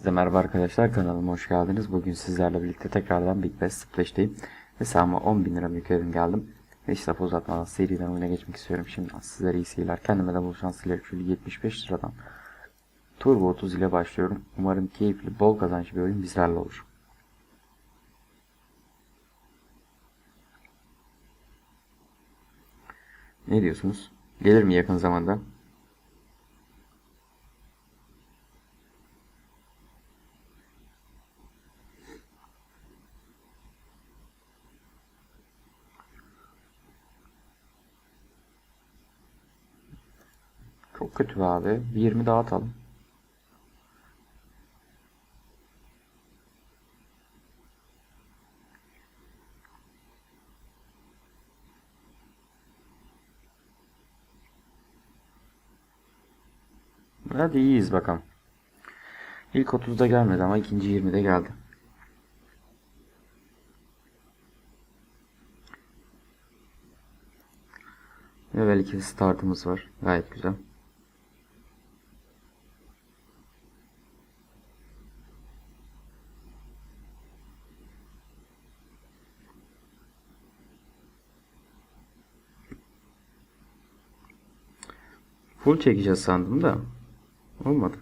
Herkese merhaba arkadaşlar kanalıma hoş geldiniz. Bugün sizlerle birlikte tekrardan Big Bass Splash'teyim. Hesabıma 10 bin lira yükledim geldim. Ve işte uzatmadan seriden oyuna geçmek istiyorum. Şimdi sizlere iyi seyirler. Kendime de bol şans dilerim. Şöyle 75 liradan Turbo 30 ile başlıyorum. Umarım keyifli, bol kazançlı bir oyun bizlerle olur. Ne diyorsunuz? Gelir mi yakın zamanda? Çok kötü be abi. Bir 20 daha atalım. Hadi iyiyiz bakalım. İlk 30'da gelmedi ama ikinci 20'de geldi. Level 2 startımız var. Gayet güzel. Full çekeceğiz sandım da olmadı.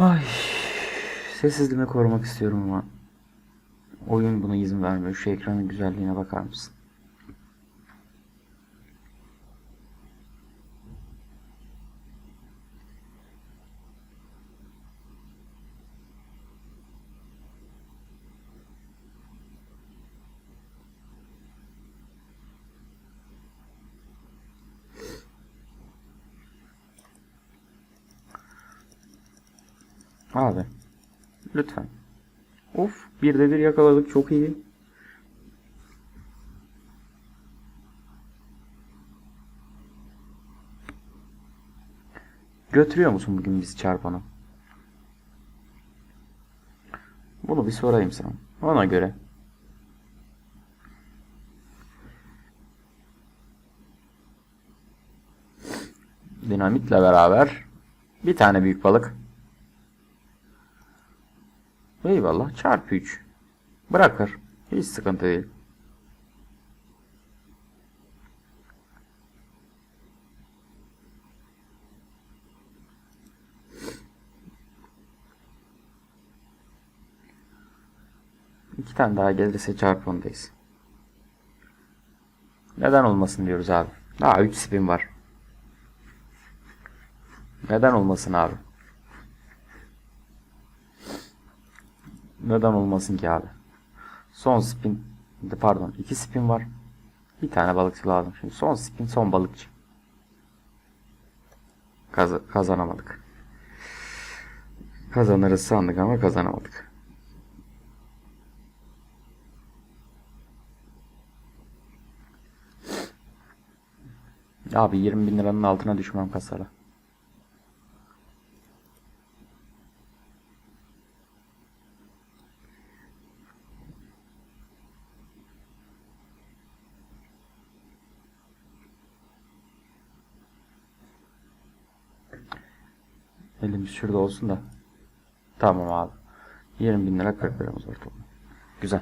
Ay, sessizliğimi korumak istiyorum ama oyun buna izin vermiyor. Şu ekranın güzelliğine bakar mısın? Abi. Lütfen. Of. Bir de bir yakaladık. Çok iyi. Götürüyor musun bugün bizi çarpanı? Bunu bir sorayım sana. Ona göre. Dinamitle beraber bir tane büyük balık. Eyvallah çarpı 3. Bırakır. Hiç sıkıntı değil. İki tane daha gelirse çarpı ondayız. Neden olmasın diyoruz abi. Daha 3 spin var. Neden olmasın abi. Neden olmasın ki abi? Son spin, pardon iki spin var. Bir tane balıkçı lazım. Şimdi son spin son balıkçı. Kaz kazanamadık. Kazanırız sandık ama kazanamadık. Abi 20 bin liranın altına düşmem kasara. Elimiz şurada olsun da. Tamam abi. 20 bin lira 40 liramız var toplam. Güzel.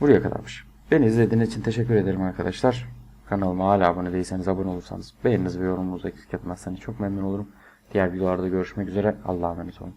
Buraya kadarmış. Beni izlediğiniz için teşekkür ederim arkadaşlar. Kanalıma hala abone değilseniz abone olursanız beğeniniz ve yorumunuzu eksik etmezseniz çok memnun olurum. Diğer videolarda görüşmek üzere. Allah'a emanet olun.